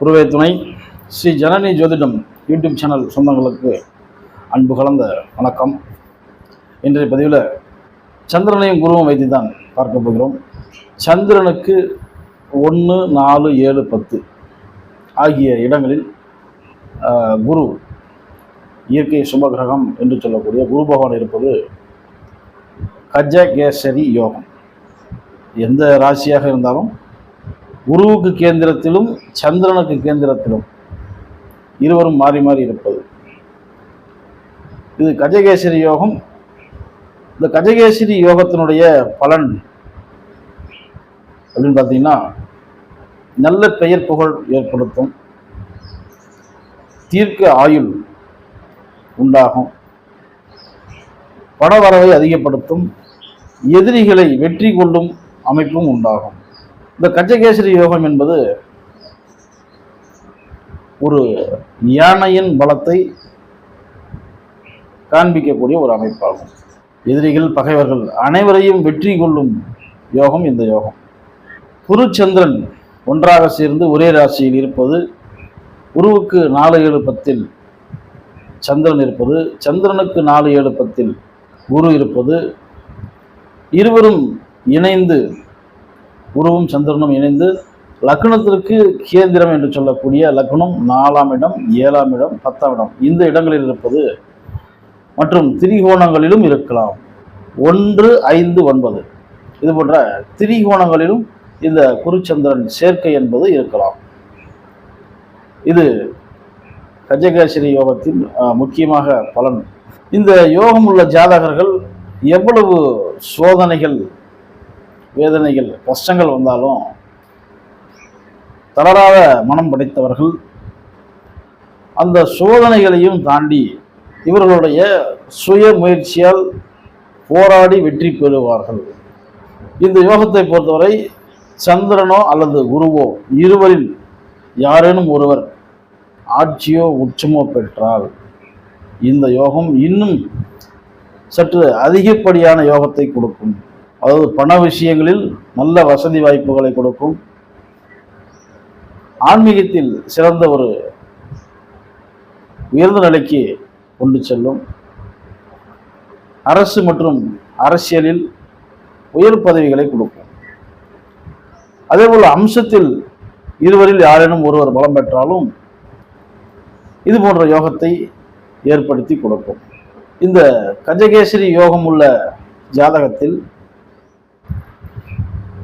குருவே துணை. ஸ்ரீ ஜனனி ஜோதிடம் யூடியூப் சேனல் சொந்தங்களுக்கு அன்பு கலந்த வணக்கம். இன்றைய பதிவில் சந்திரனையும் குருவும் வைத்து தான் பார்க்க போகிறோம். சந்திரனுக்கு ஒன்று நாலு ஏழு பத்து ஆகிய இடங்களில் குரு இயற்கை சுபகிரகம் என்று சொல்லக்கூடிய குரு பகவான் இருப்பது கஜகேசரி யோகம். எந்த ராசியாக இருந்தாலும் குருவுக்கு கேந்திரத்திலும் சந்திரனுக்கு கேந்திரத்திலும் இருவரும் மாறி மாறி இருப்பது. இது கஜகேசரி யோகம். இந்த கஜகேசரி யோகத்தினுடைய பலன் அப்படின்னு பார்த்தீங்கன்னா நல்ல பெயர் புகழ் ஏற்படுத்தும் தீர்க்க ஆயுள் உண்டாகும் பணவரவை அதிகப்படுத்தும் எதிரிகளை வெற்றி கொள்ளும் அமைப்பும் உண்டாகும். இந்த கஜகேசரி யோகம் என்பது ஒரு யானையின் பலத்தை காண்பிக்கக்கூடிய ஒரு அமைப்பாகும். எதிரிகள் பகைவர்கள் அனைவரையும் வெற்றி கொள்ளும் யோகம் இந்த யோகம். குருச்சந்திரன் ஒன்றாக சேர்ந்து ஒரே ராசியில் இருப்பது குருவுக்கு நாலு ஏழு பத்தில் சந்திரன் இருப்பது சந்திரனுக்கு நாலு ஏழு பத்தில் குரு இருப்பது இருவரும் இணைந்து குருவும் சந்திரனும் இணைந்து லக்னத்திற்கு கேந்திரம் என்று சொல்லக்கூடிய லக்னம் நாலாம் இடம் ஏழாம் இடம் பத்தாம் இடம். இந்த இடங்களில் இருப்பது மற்றும் திரிகோணங்களிலும் இருக்கலாம். ஒன்று ஐந்து ஒன்பது. இது போன்ற திரிகோணங்களிலும் இந்த குருச்சந்திரன் சேர்க்கை என்பது இருக்கலாம். இது கஜகேசரி யோகத்தின் முக்கியமாக பலன். இந்த யோகம் உள்ள ஜாதகர்கள் எவ்வளவு சோதனைகள் வேதனைகள் கஷ்டங்கள் வந்தாலும் தளராத மனம் படைத்தவர்கள் அந்த சோதனைகளையும் தாண்டி இவர்களுடைய சுய முயற்சியால் போராடி வெற்றி பெறுவார்கள். இந்த யோகத்தை பொறுத்தவரை சந்திரனோ அல்லது குருவோ இருவரில் யாரேனும் ஒருவர் ஆட்சியோ உச்சமோ பெற்றால் இந்த யோகம் இன்னும் சற்று அதிகப்படியான யோகத்தை கொடுக்கும். அதாவது பண விஷயங்களில் நல்ல வசதி வாய்ப்புகளை கொடுக்கும். ஆன்மீகத்தில் சிறந்த ஒரு உயர்ந்த நிலைக்கு கொண்டு செல்லும். அரசு மற்றும் அரசியலில் உயர் பதவிகளை கொடுக்கும். அதேபோல் அம்சத்தில் இருவரில் யாரேனும் ஒருவர் பலம் பெற்றாலும் இது போன்ற யோகத்தை ஏற்படுத்தி கொடுக்கும். இந்த கஜகேசரி யோகம் உள்ள ஜாதகத்தில்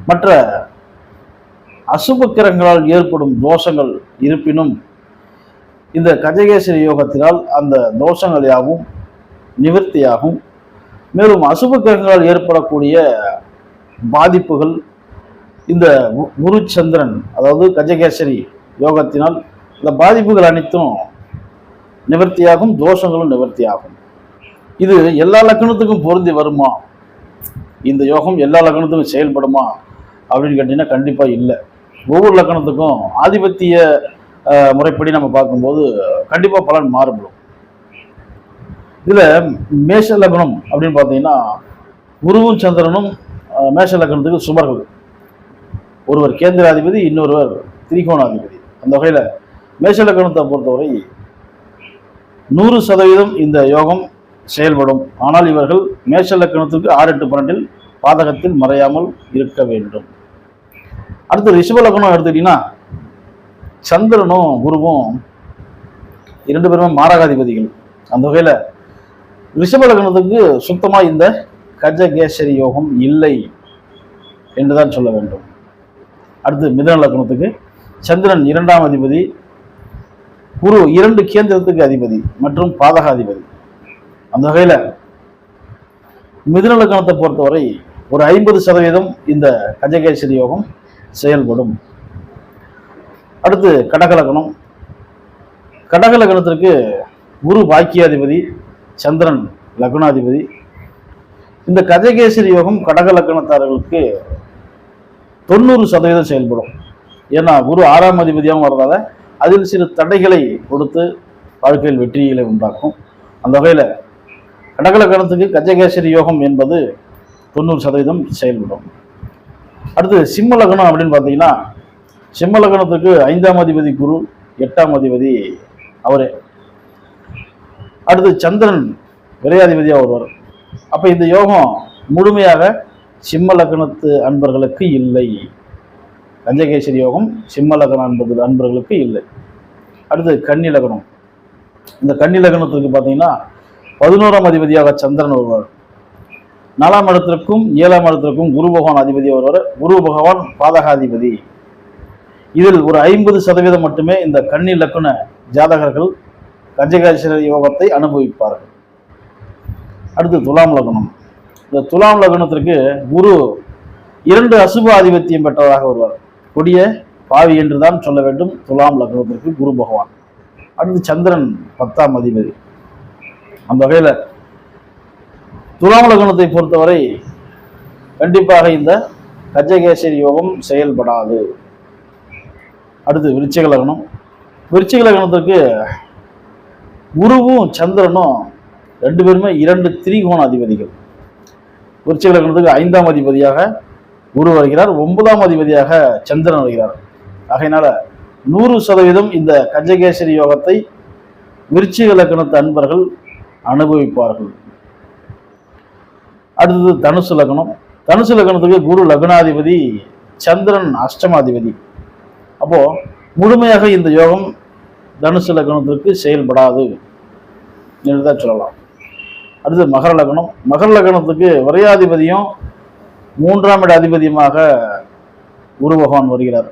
மற்ற அசுபக்கிரங்களால் ஏற்படும் தோஷங்கள் இருப்பினும் இந்த கஜகேசரி யோகத்தினால் அந்த தோஷங்கள் யாவும் நிவர்த்தியாகும். மேலும் அசுபக்கிரங்களால் ஏற்படக்கூடிய பாதிப்புகள் இந்த குரு சந்திரன் அதாவது கஜகேசரி யோகத்தினால் இந்த பாதிப்புகள் அனைத்தும் நிவர்த்தியாகும் தோஷங்களும் நிவர்த்தியாகும். இது எல்லா லக்கணத்துக்கும் பொருந்தி வருமா? இந்த யோகம் எல்லா லக்கணத்துக்கும் செயல்படுமா? அப்படின்னு கேட்டிங்கன்னா கண்டிப்பாக இல்லை. ஒவ்வொரு லக்கணத்துக்கும் ஆதிபத்திய முறைப்படி நம்ம பார்க்கும்போது கண்டிப்பாக பலன் மாறுபடும். இதில் மேஷ லக்னம் அப்படின்னு பார்த்தீங்கன்னா குருவும் சந்திரனும் மேஷ லக்னத்துக்கு சுமர்கள். ஒருவர் கேந்திராதிபதி இன்னொருவர் திரிகோணாதிபதி. அந்த வகையில் மேஷ லக்னத்தை பொறுத்தவரை நூறு சதவீதம் இந்த யோகம் செயல்படும். ஆனால் இவர்கள் மேஷ லக்னத்துக்கு ஆறு எட்டு பன்னெண்டில் பாதகத்தில் மறையாமல் இருக்க வேண்டும். அடுத்து ரிஷப லக்னம் எடுத்துக்கிட்டிங்கன்னா சந்திரனும் குருவும் இரண்டு பேருமே மாரகாதிபதிகள். அந்த வகையில் ரிஷபலக்னத்துக்கு சுத்தமாக இந்த கஜகேசரி யோகம் இல்லை என்றுதான் சொல்ல வேண்டும். அடுத்து மிதன லக்னத்துக்கு சந்திரன் இரண்டாம் அதிபதி குரு இரண்டு கேந்திரத்துக்கு அதிபதி மற்றும் பாதகாதிபதி. அந்த வகையில் மிதுன லக்னத்தை பொறுத்தவரை ஒரு ஐம்பது சதவீதம் இந்த கஜகேசரி யோகம் செயல்படும். அடுத்து கடக லக்னம் குரு பாக்கியாதிபதி சந்திரன் லக்னாதிபதி. இந்த கஜகேசரி யோகம் கடகலக்கணத்தார்களுக்கு தொண்ணூறு சதவீதம் செயல்படும். ஏன்னா குரு ஆறாம் அதிபதியாகவும் வரதால அதில் சில தடைகளை கொடுத்து வாழ்க்கையில் வெற்றிகளை உண்டாக்கும். அந்த வகையில் கடகலக்கணத்துக்கு கஜகேசரி யோகம் என்பது தொண்ணூறு சதவீதம் செயல்படும். அடுத்து சிம்ம லக்னம் அப்படின்னு பார்த்தீங்கன்னா சிம்ம லக்னத்துக்கு ஐந்தாம் அதிபதி குரு எட்டாம் அதிபதி அவரே. அடுத்து சந்திரன் விரையாதிபதியாக வருவார். அப்போ இந்த யோகம் முழுமையாக சிம்ம லக்னத்து அன்பர்களுக்கு இல்லை. கஞ்சகேசரி யோகம் சிம்ம லக்ன அன்பது அன்பர்களுக்கு இல்லை. அடுத்து கன்னி லக்னம் இந்த கன்னி லக்னத்துக்கு பார்த்தீங்கன்னா பதினோராம் அதிபதியாக சந்திரன் வருவார். நாலாம் இடத்திற்கும் ஏழாம் இடத்திற்கும் குரு பகவான் அதிபதி வருவார் குரு பகவான் பாதகாதிபதி. இதில் ஒரு ஐம்பது சதவீதம் மட்டுமே இந்த கன்னி லக்குன ஜாதகர்கள் கஜகேசர யோகத்தை அனுபவிப்பார்கள். அடுத்து துலாம் லக்னம். இந்த துலாம் லக்னத்திற்கு குரு இரண்டு அசுப ஆதிபத்தியம் பெற்றவராக வருவார். கொடிய பாவி என்று தான் சொல்ல வேண்டும். துலாம் லக்னத்திற்கு குரு பகவான். அடுத்து சந்திரன் பத்தாம் அதிபதி. அந்த வகையில் துலாம் லக்னத்தை பொறுத்தவரை கண்டிப்பாக இந்த கஜகேசரி யோகம் செயல்படாது. அடுத்து விருச்சிக லக்னம். விருச்சிக லக்னத்திற்கு குருவும் சந்திரனும் ரெண்டு பேருமே இரண்டு திரிகோண அதிபதிகள். விருச்சிக லக்னத்துக்கு ஐந்தாம் அதிபதியாக குரு வருகிறார். ஒன்பதாம் அதிபதியாக சந்திரன் வருகிறார். ஆகையினால நூறு சதவீதம் இந்த கஜகேசரி யோகத்தை விருச்சிக லக்னத்து அன்பர்கள் அனுபவிப்பார்கள். அடுத்தது தனுசு லக்னம். தனுசு லக்னத்துக்கு குரு லக்னாதிபதி சந்திரன் அஷ்டமாதிபதி. அப்போது முழுமையாக இந்த யோகம் தனுசு லக்னத்திற்கு செயல்படாது என்று தான் சொல்லலாம். அடுத்து மகர லக்னம். மகர லக்னத்துக்கு வரையாதிபதியும் மூன்றாம் இட அதிபதியுமாக குரு பகவான் வருகிறார்.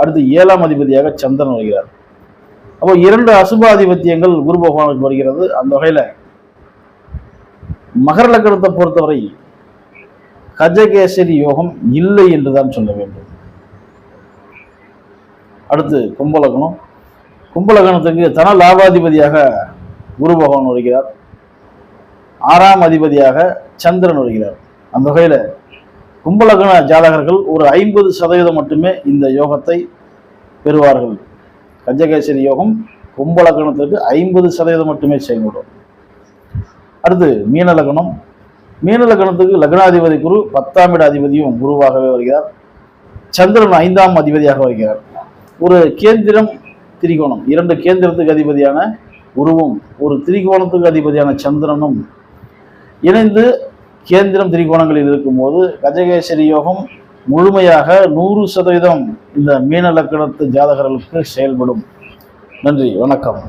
அடுத்து ஏழாம் அதிபதியாக சந்திரன் வருகிறார். அப்போ இரண்டு அசுபாதிபத்தியங்கள் குரு பகவானுக்கு வருகிறது. அந்த வகையில் மகர லக்னத்தை பொறுத்தவரை கஜகேசரி யோகம் இல்லை என்று தான் சொல்ல வேண்டும். அடுத்து கும்பலகணம். கும்பலகணத்துக்கு தன லாபாதிபதியாக குரு பகவான் வருகிறார். ஆறாம் அதிபதியாக சந்திரன் வருகிறார். அந்த வகையில் கும்பலகண ஜாதகர்கள் ஒரு ஐம்பது சதவீதம் மட்டுமே இந்த யோகத்தை பெறுவார்கள். கஜகேசரி யோகம் கும்பலகணத்திற்கு ஐம்பது சதவீதம் மட்டுமே செயல்படும். அடுத்து மீன லக்னம். மீன லக்னத்துக்கு லக்னாதிபதி குரு பத்தாம் இட அதிபதியும் குருவாகவே வருகிறார். சந்திரன் ஐந்தாம் அதிபதியாக வருகிறார். ஒரு கேந்திரம் திரிகோணம். இரண்டு கேந்திரத்துக்கு அதிபதியான குருவும் ஒரு திரிகோணத்துக்கு அதிபதியான சந்திரனும் இணைந்து கேந்திரம் திரிகோணங்களில் இருக்கும்போது கஜகேசரி யோகம் முழுமையாக நூறு சதவீதம் இந்த மீன லக்கணத்து ஜாதகர்களுக்கு செயல்படும். நன்றி வணக்கம்.